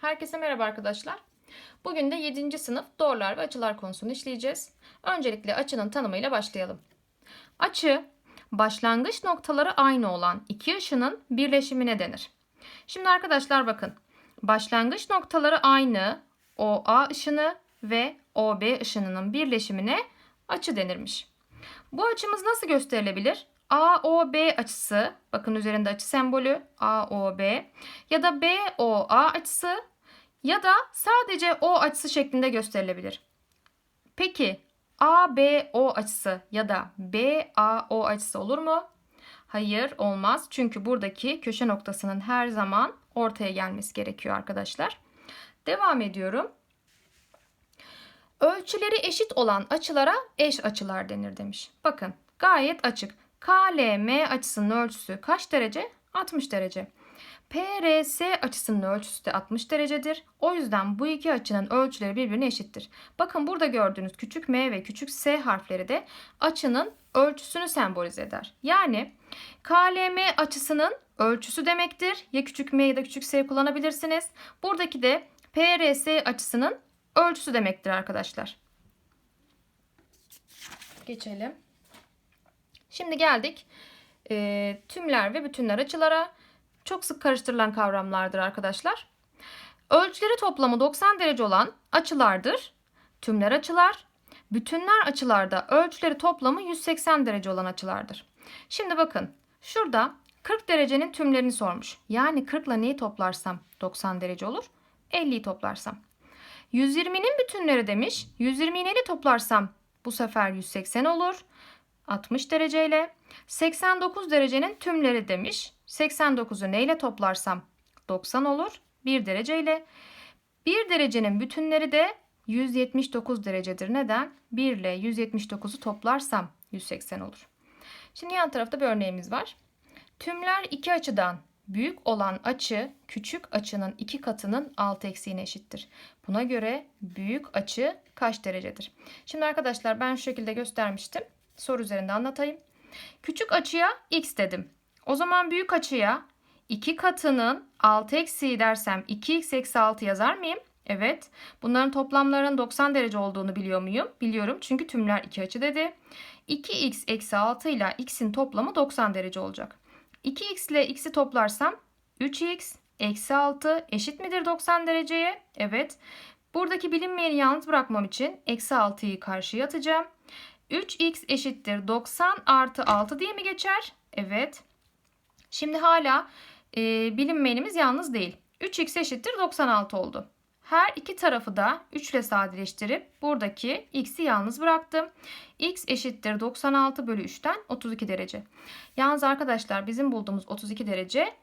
Herkese merhaba arkadaşlar. Bugün de 7. sınıf doğrular ve açılar konusunu işleyeceğiz. Öncelikle açının tanımıyla başlayalım. Açı, başlangıç noktaları aynı olan iki ışının birleşimine denir. Şimdi arkadaşlar bakın. Başlangıç noktaları aynı OA ışını ve OB ışınının birleşimine açı denirmiş. Bu açımız nasıl gösterilebilir? AOB açısı, bakın üzerinde açı sembolü AOB ya da BOA açısı ya da sadece O açısı şeklinde gösterilebilir. Peki ABO açısı ya da BAO açısı olur mu? Hayır olmaz. Çünkü buradaki köşe noktasının her zaman ortaya gelmesi gerekiyor arkadaşlar. Devam ediyorum. Ölçüleri eşit olan açılara eş açılar denir demiş. Bakın gayet açık. KLM açısının ölçüsü kaç derece? 60 derece. PRS açısının ölçüsü de 60 derecedir. O yüzden bu iki açının ölçüleri birbirine eşittir. Bakın burada gördüğünüz küçük m ve küçük s harfleri de açının ölçüsünü sembolize eder. Yani KLM açısının ölçüsü demektir. Ya küçük m ya da küçük s kullanabilirsiniz. Buradaki de PRS açısının ölçüsü demektir arkadaşlar. Geçelim. Şimdi geldik e, tümler ve bütünler açılara. Çok sık karıştırılan kavramlardır arkadaşlar. Ölçüleri toplamı 90 derece olan açılardır. Tümler açılar. Bütünler açılarda ölçüleri toplamı 180 derece olan açılardır. Şimdi bakın şurada 40 derecenin tümlerini sormuş. Yani 40 ile neyi toplarsam 90 derece olur. 50'yi toplarsam. 120'nin bütünleri demiş. 120'yi neyle toplarsam bu sefer 180 olur. 60 dereceyle. 89 derecenin tümleri demiş. 89'u neyle toplarsam 90 olur. 1 dereceyle. 1 derecenin bütünleri de 179 derecedir. Neden? 1 ile 179'u toplarsam 180 olur. Şimdi yan tarafta bir örneğimiz var. Tümler iki açıdan büyük olan açı küçük açının iki katının alt eksiğine eşittir. Buna göre büyük açı kaç derecedir? Şimdi arkadaşlar ben şu şekilde göstermiştim. Soru üzerinde anlatayım. Küçük açıya x dedim. O zaman büyük açıya 2 katının 6 eksiği dersem 2x eksi 6 yazar mıyım? Evet. Bunların toplamlarının 90 derece olduğunu biliyor muyum? Biliyorum çünkü tümler 2 açı dedi. 2x eksi 6 ile x'in toplamı 90 derece olacak. 2x ile x'i toplarsam 3x eksi 6 eşit midir 90 dereceye? Evet. Buradaki bilinmeyeni yalnız bırakmam için eksi 6'yı karşıya atacağım. 3x eşittir 90 artı 6 diye mi geçer? Evet. Şimdi hala e, bilinmeyenimiz yalnız değil. 3x eşittir 96 oldu. Her iki tarafı da 3 ile sadeleştirip buradaki x'i yalnız bıraktım. x eşittir 96 bölü 3'ten 32 derece. Yalnız arkadaşlar bizim bulduğumuz 32 derece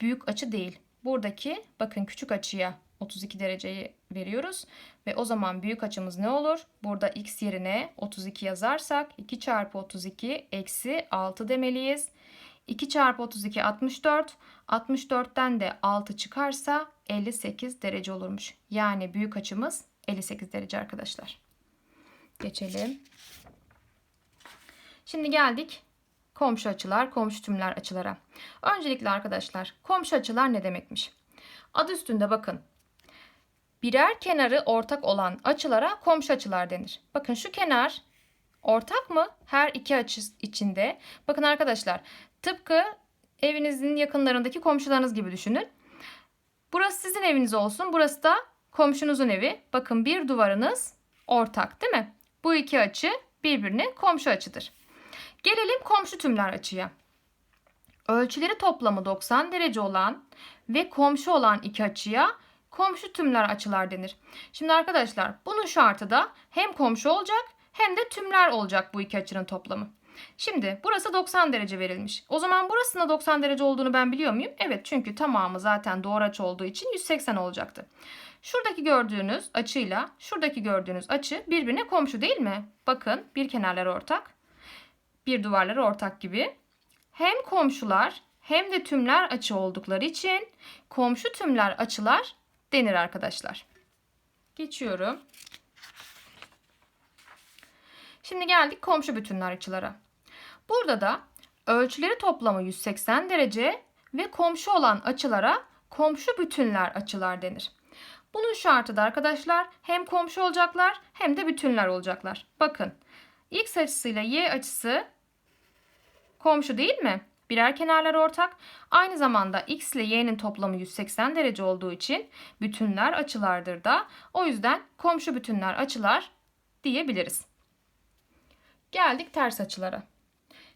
büyük açı değil. Buradaki bakın küçük açıya 32 dereceyi veriyoruz. Ve o zaman büyük açımız ne olur? Burada x yerine 32 yazarsak 2 çarpı 32 eksi 6 demeliyiz. 2 çarpı 32 64. 64'ten de 6 çıkarsa 58 derece olurmuş. Yani büyük açımız 58 derece arkadaşlar. Geçelim. Şimdi geldik komşu açılar, komşu tümler açılara. Öncelikle arkadaşlar komşu açılar ne demekmiş? Adı üstünde bakın birer kenarı ortak olan açılara komşu açılar denir. Bakın şu kenar ortak mı? Her iki açı içinde. Bakın arkadaşlar tıpkı evinizin yakınlarındaki komşularınız gibi düşünün. Burası sizin eviniz olsun. Burası da komşunuzun evi. Bakın bir duvarınız ortak değil mi? Bu iki açı birbirine komşu açıdır. Gelelim komşu tümler açıya. Ölçüleri toplamı 90 derece olan ve komşu olan iki açıya komşu tümler açılar denir. Şimdi arkadaşlar bunun şartı da hem komşu olacak hem de tümler olacak bu iki açının toplamı. Şimdi burası 90 derece verilmiş. O zaman burasında 90 derece olduğunu ben biliyor muyum? Evet çünkü tamamı zaten doğru açı olduğu için 180 olacaktı. Şuradaki gördüğünüz açıyla şuradaki gördüğünüz açı birbirine komşu değil mi? Bakın bir kenarları ortak, bir duvarları ortak gibi. Hem komşular hem de tümler açı oldukları için komşu tümler açılar denir arkadaşlar. Geçiyorum. Şimdi geldik komşu bütünler açılara. Burada da ölçüleri toplamı 180 derece ve komşu olan açılara komşu bütünler açılar denir. Bunun şartı da arkadaşlar hem komşu olacaklar hem de bütünler olacaklar. Bakın x açısıyla y açısı komşu değil mi? Birer kenarları ortak. Aynı zamanda x ile y'nin toplamı 180 derece olduğu için bütünler açılardır da. O yüzden komşu bütünler açılar diyebiliriz. Geldik ters açılara.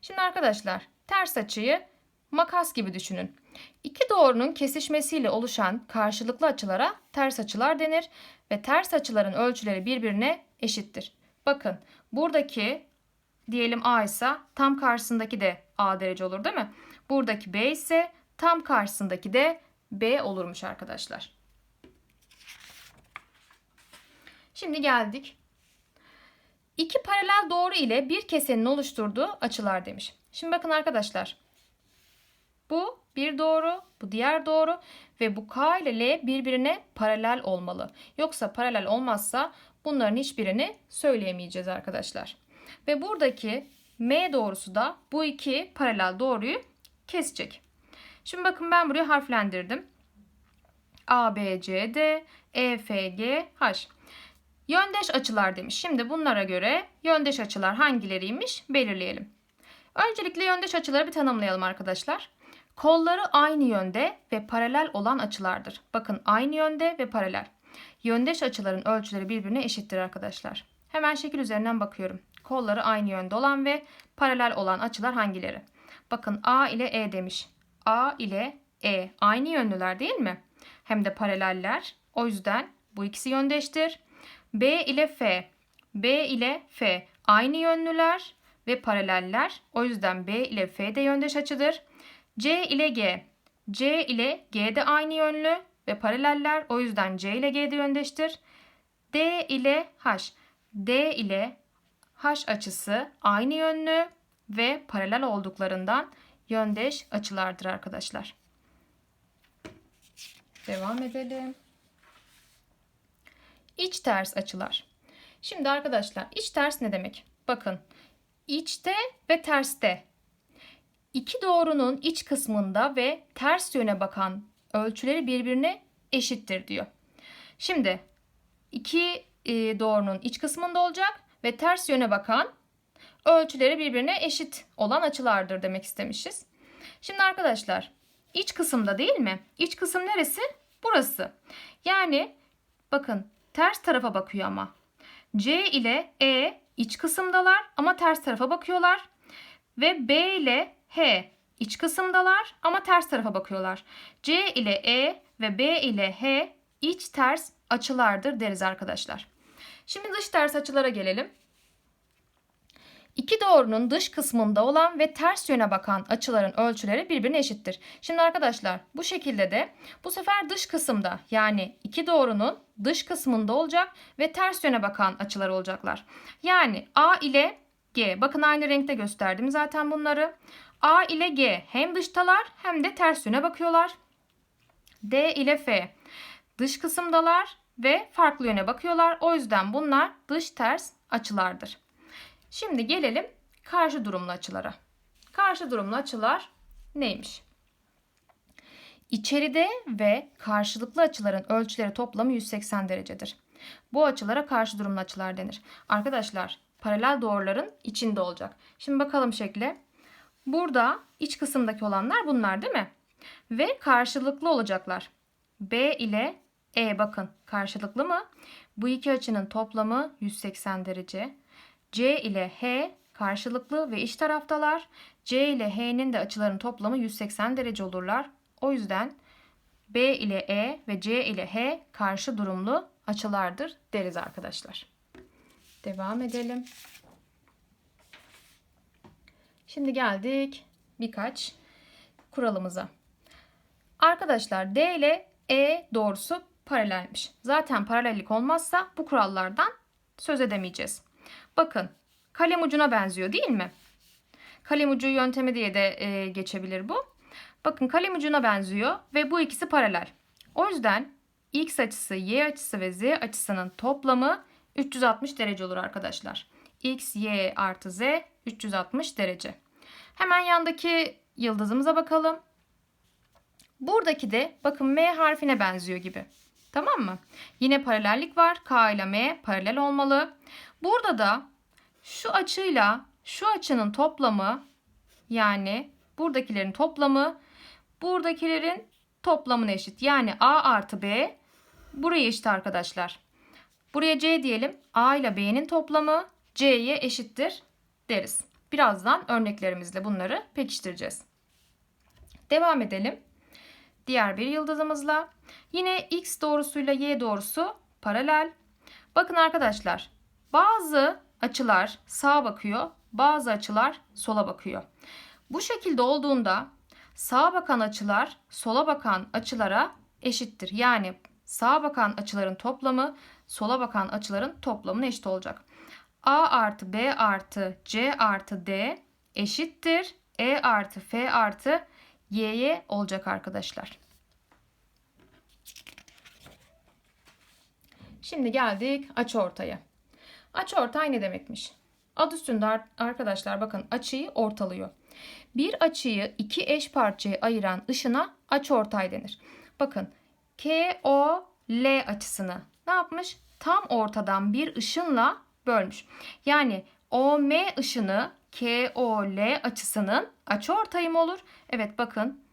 Şimdi arkadaşlar ters açıyı makas gibi düşünün. İki doğrunun kesişmesiyle oluşan karşılıklı açılara ters açılar denir ve ters açıların ölçüleri birbirine eşittir. Bakın buradaki diyelim A ise tam karşısındaki de A derece olur değil mi? Buradaki B ise tam karşısındaki de B olurmuş arkadaşlar. Şimdi geldik. İki paralel doğru ile bir kesenin oluşturduğu açılar demiş. Şimdi bakın arkadaşlar. Bu bir doğru, bu diğer doğru ve bu K ile L birbirine paralel olmalı. Yoksa paralel olmazsa bunların hiçbirini söyleyemeyeceğiz arkadaşlar. Ve buradaki M doğrusu da bu iki paralel doğruyu kesecek. Şimdi bakın ben buraya harflendirdim. A, B, C, D, E, F, G, H. Yöndeş açılar demiş. Şimdi bunlara göre yöndeş açılar hangileriymiş belirleyelim. Öncelikle yöndeş açıları bir tanımlayalım arkadaşlar. Kolları aynı yönde ve paralel olan açılardır. Bakın aynı yönde ve paralel. Yöndeş açıların ölçüleri birbirine eşittir arkadaşlar. Hemen şekil üzerinden bakıyorum. Kolları aynı yönde olan ve paralel olan açılar hangileri? Bakın A ile E demiş. A ile E aynı yönlüler değil mi? Hem de paraleller. O yüzden bu ikisi yöndeştir. B ile F. B ile F aynı yönlüler ve paraleller. O yüzden B ile F de yöndeş açıdır. C ile G. C ile G de aynı yönlü ve paraleller. O yüzden C ile G de yöndeştir. D ile H. D ile H açısı aynı yönlü ve paralel olduklarından yöndeş açılardır arkadaşlar. Devam edelim. İç ters açılar. Şimdi arkadaşlar iç ters ne demek? Bakın içte ve terste iki doğrunun iç kısmında ve ters yöne bakan ölçüleri birbirine eşittir diyor. Şimdi iki e, doğrunun iç kısmında olacak ve ters yöne bakan ölçüleri birbirine eşit olan açılardır demek istemişiz. Şimdi arkadaşlar iç kısımda değil mi? İç kısım neresi? Burası. Yani bakın ters tarafa bakıyor ama. C ile E iç kısımdalar ama ters tarafa bakıyorlar. Ve B ile H iç kısımdalar ama ters tarafa bakıyorlar. C ile E ve B ile H iç ters açılardır deriz arkadaşlar. Şimdi dış ters açılara gelelim. İki doğrunun dış kısmında olan ve ters yöne bakan açıların ölçüleri birbirine eşittir. Şimdi arkadaşlar bu şekilde de bu sefer dış kısımda yani iki doğrunun dış kısmında olacak ve ters yöne bakan açılar olacaklar. Yani A ile G bakın aynı renkte gösterdim zaten bunları. A ile G hem dıştalar hem de ters yöne bakıyorlar. D ile F dış kısımdalar ve farklı yöne bakıyorlar. O yüzden bunlar dış ters açılardır. Şimdi gelelim karşı durumlu açılara. Karşı durumlu açılar neymiş? İçeride ve karşılıklı açıların ölçüleri toplamı 180 derecedir. Bu açılara karşı durumlu açılar denir. Arkadaşlar paralel doğruların içinde olacak. Şimdi bakalım şekle. Burada iç kısımdaki olanlar bunlar değil mi? Ve karşılıklı olacaklar. B ile E bakın karşılıklı mı? Bu iki açının toplamı 180 derece. C ile H karşılıklı ve iç taraftalar. C ile H'nin de açıların toplamı 180 derece olurlar. O yüzden B ile E ve C ile H karşı durumlu açılardır deriz arkadaşlar. Devam edelim. Şimdi geldik birkaç kuralımıza. Arkadaşlar D ile E doğrusu paralelmiş. Zaten paralellik olmazsa bu kurallardan söz edemeyeceğiz. Bakın kalem ucuna benziyor değil mi? Kalem ucu yöntemi diye de e, geçebilir bu. Bakın kalem ucuna benziyor ve bu ikisi paralel. O yüzden x açısı, y açısı ve z açısının toplamı 360 derece olur arkadaşlar. x, y artı z 360 derece. Hemen yandaki yıldızımıza bakalım. Buradaki de bakın M harfine benziyor gibi. Tamam mı? Yine paralellik var. K ile M paralel olmalı. Burada da şu açıyla şu açının toplamı yani buradakilerin toplamı buradakilerin toplamına eşit. Yani A artı B buraya eşit arkadaşlar. Buraya C diyelim. A ile B'nin toplamı C'ye eşittir deriz. Birazdan örneklerimizle bunları pekiştireceğiz. Devam edelim. Diğer bir yıldızımızla. Yine X doğrusuyla Y doğrusu paralel. Bakın arkadaşlar bazı açılar sağa bakıyor, bazı açılar sola bakıyor. Bu şekilde olduğunda sağa bakan açılar sola bakan açılara eşittir. Yani sağa bakan açıların toplamı sola bakan açıların toplamına eşit olacak. A artı B artı C artı D eşittir. E artı F artı Y'ye olacak arkadaşlar. Şimdi geldik açıortaya. Açıortay ne demekmiş? Adı üstünde arkadaşlar bakın açıyı ortalıyor. Bir açıyı iki eş parçaya ayıran ışına açıortay denir. Bakın KOL açısını ne yapmış? Tam ortadan bir ışınla bölmüş. Yani OM ışını KOL açısının açıortayı mı olur? Evet bakın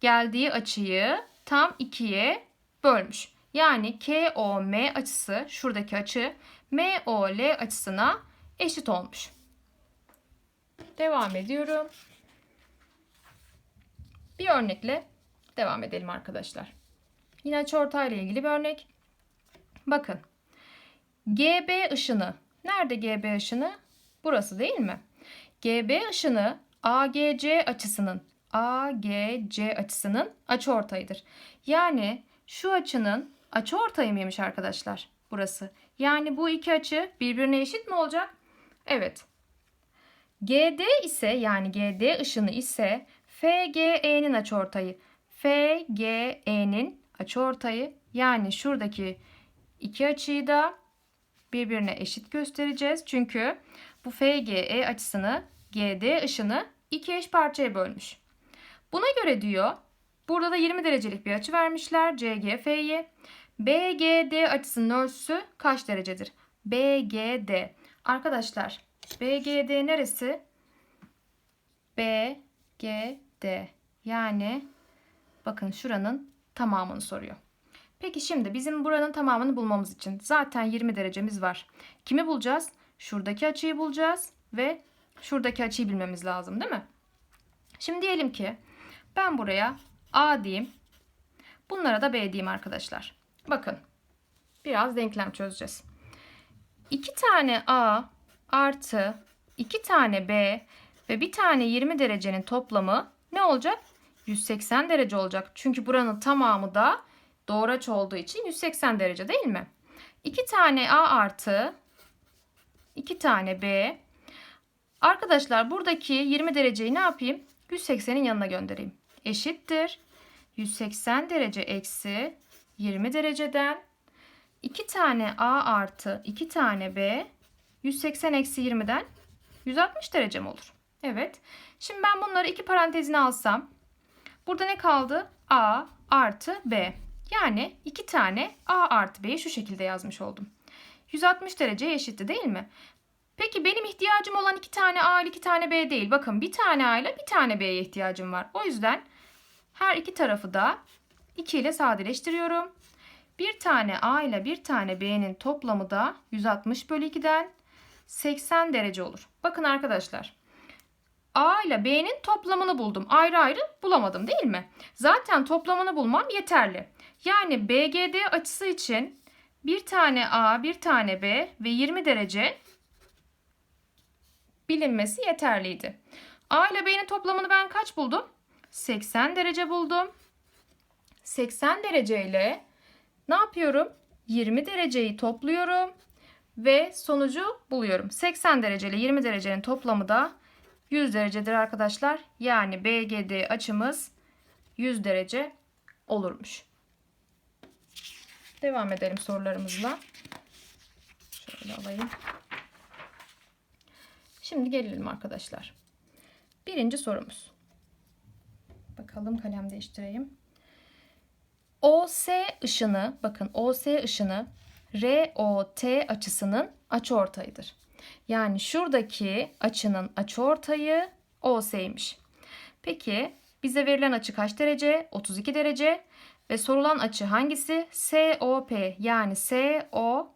geldiği açıyı tam ikiye bölmüş. Yani KOM açısı şuradaki açı MOL açısına eşit olmuş. Devam ediyorum. Bir örnekle devam edelim arkadaşlar. Yine açıortay ile ilgili bir örnek. Bakın. GB ışını. Nerede GB ışını? Burası değil mi? GB ışını AGC açısının AGC açısının açıortayıdır. Yani şu açının açıortayı mıymış arkadaşlar? Burası. Yani bu iki açı birbirine eşit mi olacak? Evet. GD ise yani GD ışını ise FGE'nin açıortayı. FGE'nin açıortayı yani şuradaki iki açıyı da birbirine eşit göstereceğiz. Çünkü bu FGE açısını GD ışını iki eş parçaya bölmüş. Buna göre diyor burada da 20 derecelik bir açı vermişler CGF'ye. BGD açısının ölçüsü kaç derecedir? BGD. Arkadaşlar BGD neresi? BGD. Yani bakın şuranın tamamını soruyor. Peki şimdi bizim buranın tamamını bulmamız için zaten 20 derecemiz var. Kimi bulacağız? Şuradaki açıyı bulacağız ve şuradaki açıyı bilmemiz lazım değil mi? Şimdi diyelim ki ben buraya A diyeyim. Bunlara da B diyeyim arkadaşlar. Bakın biraz denklem çözeceğiz. 2 tane A artı 2 tane B ve bir tane 20 derecenin toplamı ne olacak? 180 derece olacak. Çünkü buranın tamamı da doğraç olduğu için 180 derece değil mi? 2 tane A artı 2 tane B. Arkadaşlar buradaki 20 dereceyi ne yapayım? 180'in yanına göndereyim. Eşittir. 180 derece eksi 20 dereceden 2 tane A artı 2 tane B 180 eksi 20'den 160 derece mi olur? Evet. Şimdi ben bunları iki parantezine alsam burada ne kaldı? A artı B. Yani iki tane A artı B'yi şu şekilde yazmış oldum. 160 dereceye eşitti değil mi? Peki benim ihtiyacım olan iki tane A ile iki tane B değil. Bakın bir tane A ile bir tane B'ye ihtiyacım var. O yüzden her iki tarafı da 2 ile sadeleştiriyorum. Bir tane A ile bir tane B'nin toplamı da 160 bölü 2'den 80 derece olur. Bakın arkadaşlar. A ile B'nin toplamını buldum. Ayrı ayrı bulamadım değil mi? Zaten toplamını bulmam yeterli. Yani BGD açısı için bir tane A, bir tane B ve 20 derece bilinmesi yeterliydi. A ile B'nin toplamını ben kaç buldum? 80 derece buldum. 80 derece ile ne yapıyorum? 20 dereceyi topluyorum ve sonucu buluyorum. 80 derece ile 20 derecenin toplamı da 100 derecedir arkadaşlar. Yani BGD açımız 100 derece olurmuş. Devam edelim sorularımızla. Şöyle alayım. Şimdi gelelim arkadaşlar. Birinci sorumuz. Bakalım kalem değiştireyim. OS ışını bakın OS ışını ROT açısının açıortayıdır. Yani şuradaki açının açıortayı OS'ymiş. Peki bize verilen açı kaç derece? 32 derece. Ve sorulan açı hangisi? SOP yani SOP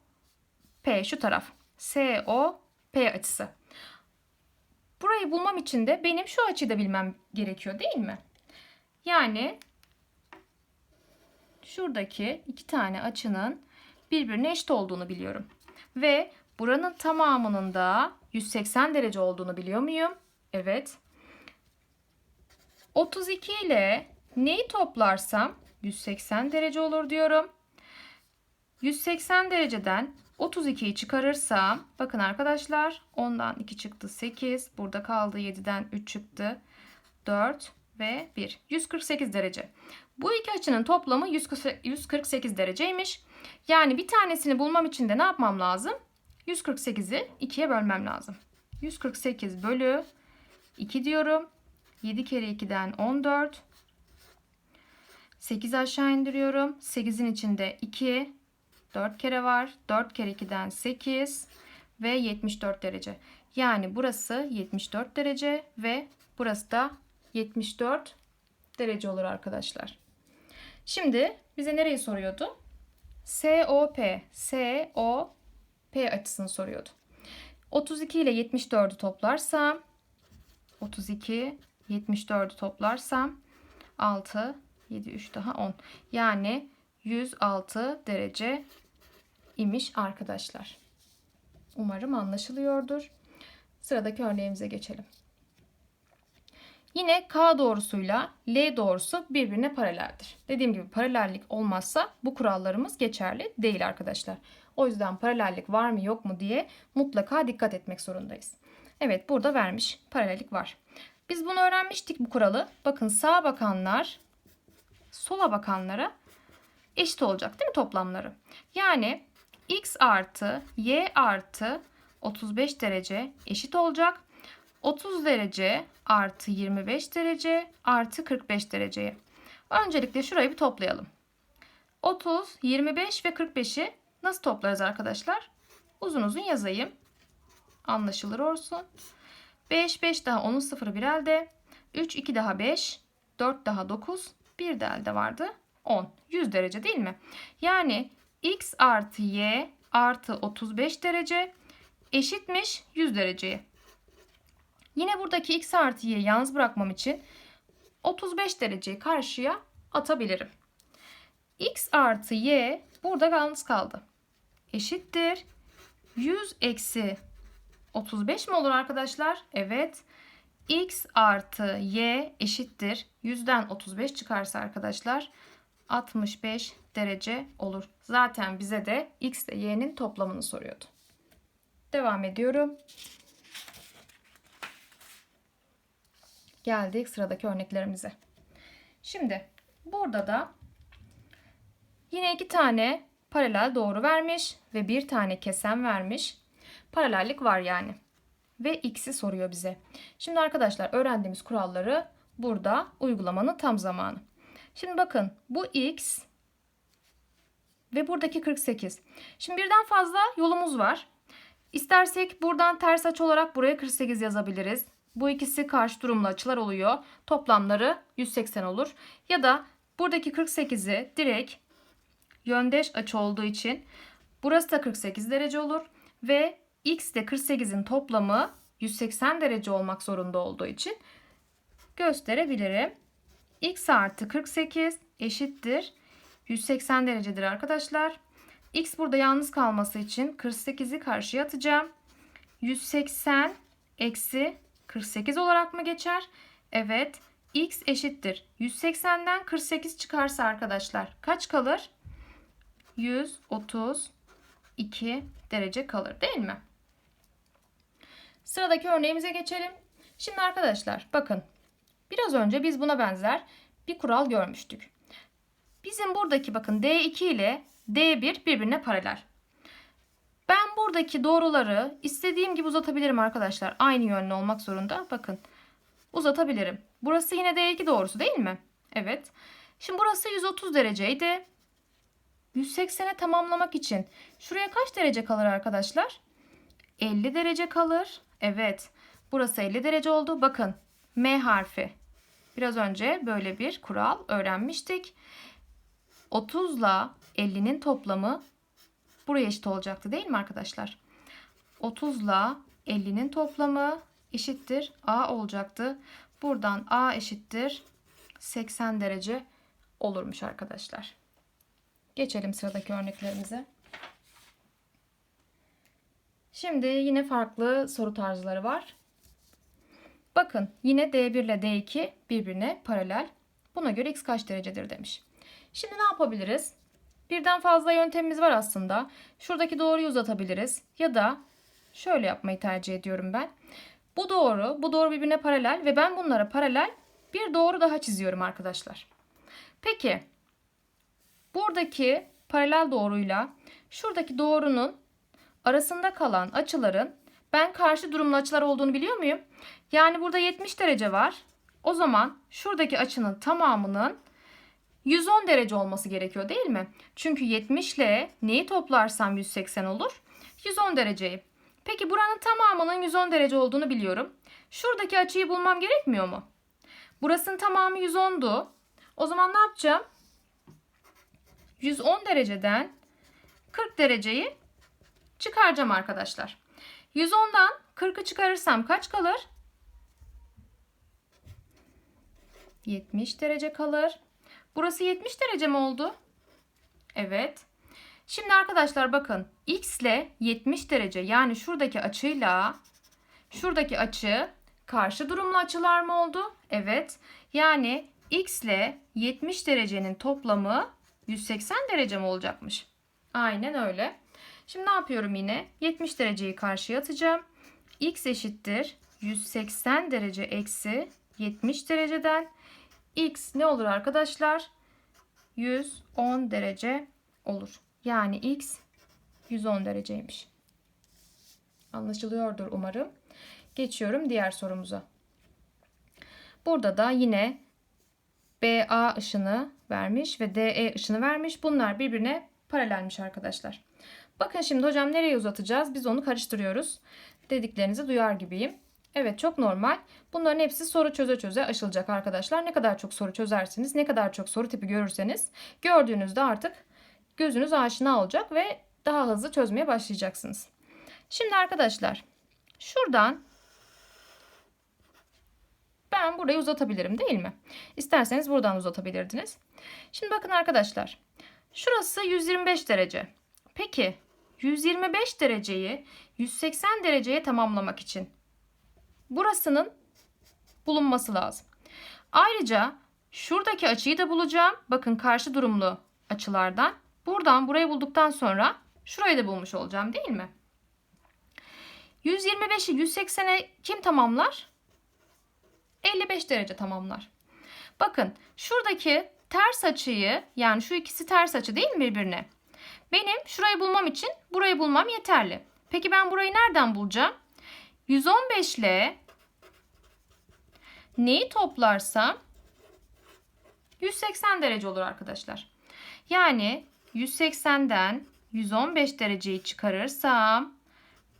şu taraf. SOP açısı. Burayı bulmam için de benim şu açıyı da bilmem gerekiyor değil mi? Yani şuradaki iki tane açının birbirine eşit olduğunu biliyorum. Ve buranın tamamının da 180 derece olduğunu biliyor muyum? Evet. 32 ile neyi toplarsam 180 derece olur diyorum. 180 dereceden 32'yi çıkarırsam bakın arkadaşlar 10'dan 2 çıktı 8 burada kaldı 7'den 3 çıktı 4 ve 1 148 derece. Bu iki açının toplamı 148 dereceymiş. Yani bir tanesini bulmam için de ne yapmam lazım? 148'i 2'ye bölmem lazım. 148 bölü 2 diyorum. 7 kere 2'den 14. 8 aşağı indiriyorum. 8'in içinde 2. 4 kere var. 4 kere 2'den 8 ve 74 derece. Yani burası 74 derece ve burası da 74 derece olur arkadaşlar. Şimdi bize nereyi soruyordu? SOP, SOP açısını soruyordu. 32 ile 74'ü toplarsam 32 74'ü toplarsam 6 7 3 daha 10. Yani 106 derece imiş arkadaşlar. Umarım anlaşılıyordur. Sıradaki örneğimize geçelim. Yine K doğrusuyla L doğrusu birbirine paraleldir. Dediğim gibi paralellik olmazsa bu kurallarımız geçerli değil arkadaşlar. O yüzden paralellik var mı yok mu diye mutlaka dikkat etmek zorundayız. Evet burada vermiş paralellik var. Biz bunu öğrenmiştik bu kuralı. Bakın sağa bakanlar sola bakanlara eşit olacak değil mi toplamları? Yani x artı y artı 35 derece eşit olacak. 30 derece artı 25 derece artı 45 dereceye. Öncelikle şurayı bir toplayalım. 30, 25 ve 45'i nasıl toplarız arkadaşlar? Uzun uzun yazayım. Anlaşılır olsun. 5, 5 daha 10'un sıfırı bir elde. 3, 2 daha 5, 4 daha 9, 1 de elde vardı. 10. 100 derece değil mi? Yani x artı y artı 35 derece eşitmiş 100 dereceye. Yine buradaki x artı y'yi yalnız bırakmam için 35 dereceyi karşıya atabilirim. x artı y burada yalnız kaldı. Eşittir. 100 eksi 35 mi olur arkadaşlar? Evet. x artı y eşittir. 100'den 35 çıkarsa arkadaşlar 65 derece olur. Zaten bize de x ile y'nin toplamını soruyordu. Devam ediyorum. Geldik sıradaki örneklerimize. Şimdi burada da yine iki tane paralel doğru vermiş ve bir tane kesen vermiş. Paralellik var yani. Ve x'i soruyor bize. Şimdi arkadaşlar öğrendiğimiz kuralları burada uygulamanın tam zamanı. Şimdi bakın bu x ve buradaki 48. Şimdi birden fazla yolumuz var. İstersek buradan ters açı olarak buraya 48 yazabiliriz. Bu ikisi karşı durumlu açılar oluyor. Toplamları 180 olur. Ya da buradaki 48'i direkt yöndeş açı olduğu için burası da 48 derece olur. Ve x ile 48'in toplamı 180 derece olmak zorunda olduğu için gösterebilirim. x artı 48 eşittir 180 derecedir arkadaşlar. x burada yalnız kalması için 48'i karşıya atacağım. 180 eksi 48 olarak mı geçer? Evet. X eşittir. 180'den 48 çıkarsa arkadaşlar kaç kalır? 132 derece kalır değil mi? Sıradaki örneğimize geçelim. Şimdi arkadaşlar bakın. Biraz önce biz buna benzer bir kural görmüştük. Bizim buradaki bakın D2 ile D1 birbirine paralel. Ben buradaki doğruları istediğim gibi uzatabilirim arkadaşlar. Aynı yönlü olmak zorunda. Bakın uzatabilirim. Burası yine D2 doğrusu değil mi? Evet. Şimdi burası 130 dereceydi. 180'e tamamlamak için şuraya kaç derece kalır arkadaşlar? 50 derece kalır. Evet. Burası 50 derece oldu. Bakın M harfi. Biraz önce böyle bir kural öğrenmiştik. 30 ile 50'nin toplamı buraya eşit olacaktı değil mi arkadaşlar? 30 ile 50'nin toplamı eşittir A olacaktı. Buradan A eşittir 80 derece olurmuş arkadaşlar. Geçelim sıradaki örneklerimize. Şimdi yine farklı soru tarzları var. Bakın yine D1 ile D2 birbirine paralel. Buna göre x kaç derecedir demiş. Şimdi ne yapabiliriz? Birden fazla yöntemimiz var aslında. Şuradaki doğruyu uzatabiliriz. Ya da şöyle yapmayı tercih ediyorum ben. Bu doğru, bu doğru birbirine paralel ve ben bunlara paralel bir doğru daha çiziyorum arkadaşlar. Peki buradaki paralel doğruyla şuradaki doğrunun arasında kalan açıların ben karşı durumlu açılar olduğunu biliyor muyum? Yani burada 70 derece var. O zaman şuradaki açının tamamının 110 derece olması gerekiyor değil mi? Çünkü 70 ile neyi toplarsam 180 olur? 110 dereceyi. Peki buranın tamamının 110 derece olduğunu biliyorum. Şuradaki açıyı bulmam gerekmiyor mu? Burasının tamamı 110'du. O zaman ne yapacağım? 110 dereceden 40 dereceyi çıkaracağım arkadaşlar. 110'dan 40'ı çıkarırsam kaç kalır? 70 derece kalır. Burası 70 derece mi oldu? Evet. Şimdi arkadaşlar bakın x ile 70 derece yani şuradaki açıyla şuradaki açı karşı durumlu açılar mı oldu? Evet. Yani x ile 70 derecenin toplamı 180 derece mi olacakmış? Aynen öyle. Şimdi ne yapıyorum yine? 70 dereceyi karşıya atacağım. x eşittir 180 derece eksi 70 dereceden. X ne olur arkadaşlar? 110 derece olur. Yani x 110 dereceymiş. Anlaşılıyordur umarım. Geçiyorum diğer sorumuza. Burada da yine BA ışını vermiş ve DE ışını vermiş. Bunlar birbirine paralelmiş arkadaşlar. Bakın şimdi hocam nereye uzatacağız? Biz onu karıştırıyoruz. Dediklerinizi duyar gibiyim. Evet çok normal. Bunların hepsi soru çöze çöze aşılacak arkadaşlar. Ne kadar çok soru çözersiniz, ne kadar çok soru tipi görürseniz gördüğünüzde artık gözünüz aşina olacak ve daha hızlı çözmeye başlayacaksınız. Şimdi arkadaşlar şuradan ben burayı uzatabilirim değil mi? İsterseniz buradan uzatabilirdiniz. Şimdi bakın arkadaşlar. Şurası 125 derece. Peki 125 dereceyi 180 dereceye tamamlamak için burasının bulunması lazım. Ayrıca şuradaki açıyı da bulacağım. Bakın karşı durumlu açılardan. Buradan burayı bulduktan sonra şurayı da bulmuş olacağım değil mi? 125'i 180'e kim tamamlar? 55 derece tamamlar. Bakın şuradaki ters açıyı yani şu ikisi ters açı değil mi birbirine? Benim şurayı bulmam için burayı bulmam yeterli. Peki ben burayı nereden bulacağım? 115 ile neyi toplarsam 180 derece olur arkadaşlar. Yani 180'den 115 dereceyi çıkarırsam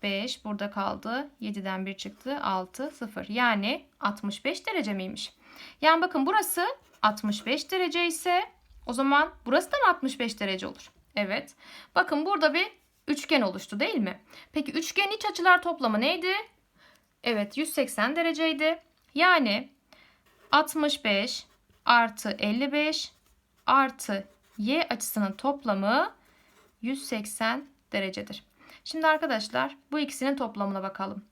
5 burada kaldı. 7'den 1 çıktı. 6 0. Yani 65 derece miymiş? Yani bakın burası 65 derece ise o zaman burası da mı 65 derece olur? Evet. Bakın burada bir üçgen oluştu değil mi? Peki üçgen iç açılar toplamı neydi? Evet 180 dereceydi. Yani 65 artı 55 artı y açısının toplamı 180 derecedir. Şimdi arkadaşlar bu ikisinin toplamına bakalım.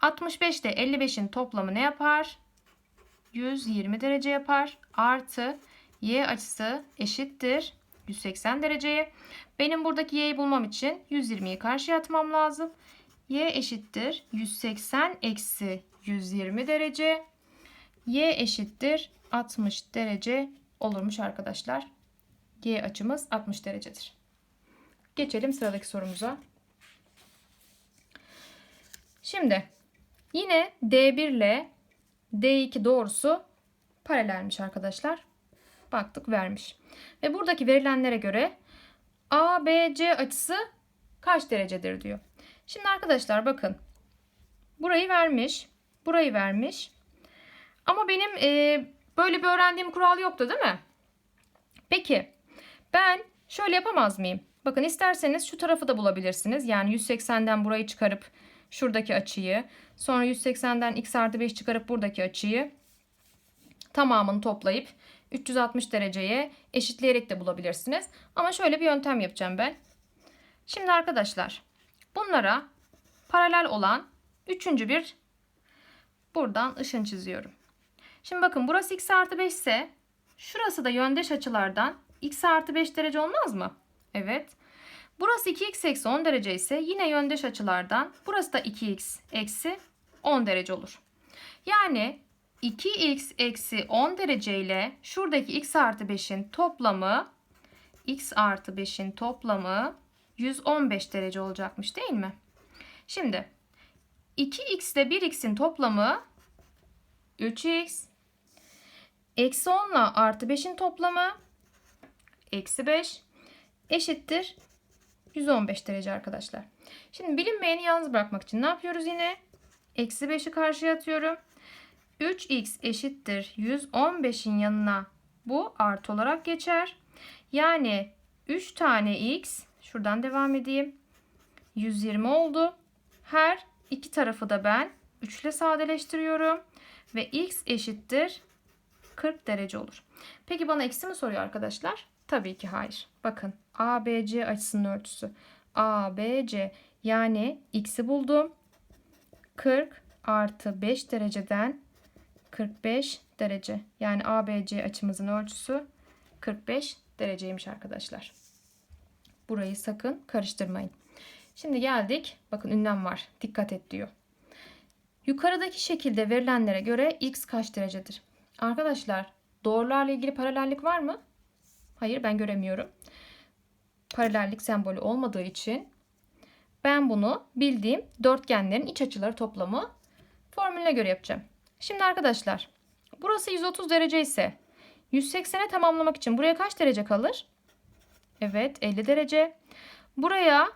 65 ile 55'in toplamı ne yapar? 120 derece yapar. Artı y açısı eşittir 180 dereceye. Benim buradaki y'yi bulmam için 120'yi karşıya atmam lazım. Y eşittir 180 eksi 120 derece. y eşittir 60 derece olurmuş arkadaşlar. y açımız 60 derecedir. Geçelim sıradaki sorumuza. Şimdi yine D1 ile D2 doğrusu paralelmiş arkadaşlar. Baktık vermiş. Ve buradaki verilenlere göre ABC açısı kaç derecedir diyor. Şimdi arkadaşlar bakın. Burayı vermiş. Burayı vermiş. Ama benim e, böyle bir öğrendiğim kural yoktu değil mi? Peki ben şöyle yapamaz mıyım? Bakın isterseniz şu tarafı da bulabilirsiniz. Yani 180'den burayı çıkarıp şuradaki açıyı. Sonra 180'den x artı 5 çıkarıp buradaki açıyı. Tamamını toplayıp 360 dereceye eşitleyerek de bulabilirsiniz. Ama şöyle bir yöntem yapacağım ben. Şimdi arkadaşlar bunlara paralel olan üçüncü bir buradan ışın çiziyorum. Şimdi bakın burası x artı 5 ise şurası da yöndeş açılardan x artı 5 derece olmaz mı? Evet. Burası 2x eksi 10 derece ise yine yöndeş açılardan burası da 2x eksi 10 derece olur. Yani 2x eksi 10 derece ile şuradaki x artı 5'in toplamı x artı 5'in toplamı 115 derece olacakmış değil mi? Şimdi 2x ile 1x'in toplamı 3x eksi 10 ile artı 5'in toplamı eksi 5 eşittir 115 derece arkadaşlar. Şimdi bilinmeyeni yalnız bırakmak için ne yapıyoruz yine? Eksi 5'i karşıya atıyorum. 3x eşittir 115'in yanına bu artı olarak geçer. Yani 3 tane x şuradan devam edeyim. 120 oldu. Her iki tarafı da ben 3 ile sadeleştiriyorum. Ve x eşittir 40 derece olur. Peki bana eksi mi soruyor arkadaşlar? Tabii ki hayır. Bakın ABC açısının ölçüsü. ABC yani x'i buldum. 40 artı 5 dereceden 45 derece. Yani ABC açımızın ölçüsü 45 dereceymiş arkadaşlar. Burayı sakın karıştırmayın. Şimdi geldik. Bakın ünlem var. Dikkat et diyor. Yukarıdaki şekilde verilenlere göre x kaç derecedir? Arkadaşlar doğrularla ilgili paralellik var mı? Hayır ben göremiyorum. Paralellik sembolü olmadığı için ben bunu bildiğim dörtgenlerin iç açıları toplamı formülüne göre yapacağım. Şimdi arkadaşlar burası 130 derece ise 180'e tamamlamak için buraya kaç derece kalır? Evet 50 derece. Buraya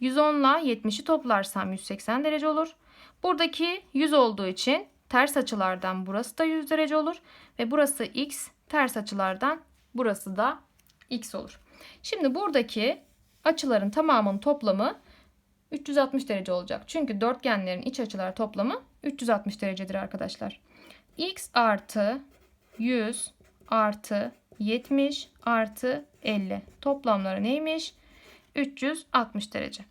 110 ile 70'i toplarsam 180 derece olur. Buradaki 100 olduğu için ters açılardan burası da 100 derece olur. Ve burası x ters açılardan burası da x olur. Şimdi buradaki açıların tamamının toplamı 360 derece olacak. Çünkü dörtgenlerin iç açılar toplamı 360 derecedir arkadaşlar. x artı 100 artı 70 artı 50 toplamları neymiş? 360 derece.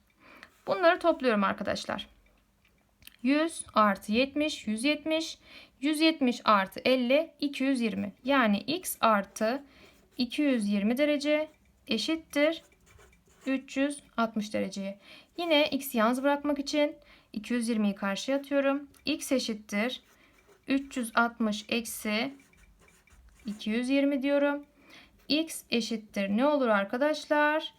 Bunları topluyorum arkadaşlar. 100 artı 70 170 170 artı 50 220 yani x artı 220 derece eşittir 360 dereceye. Yine x yalnız bırakmak için 220'yi karşıya atıyorum. x eşittir 360 eksi 220 diyorum. X eşittir ne olur arkadaşlar?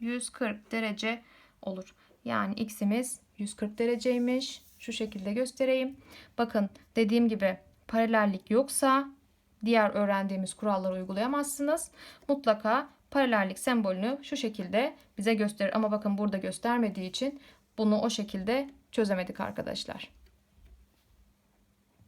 140 derece olur. Yani x'imiz 140 dereceymiş. Şu şekilde göstereyim. Bakın dediğim gibi paralellik yoksa diğer öğrendiğimiz kuralları uygulayamazsınız. Mutlaka paralellik sembolünü şu şekilde bize gösterir. Ama bakın burada göstermediği için bunu o şekilde çözemedik arkadaşlar.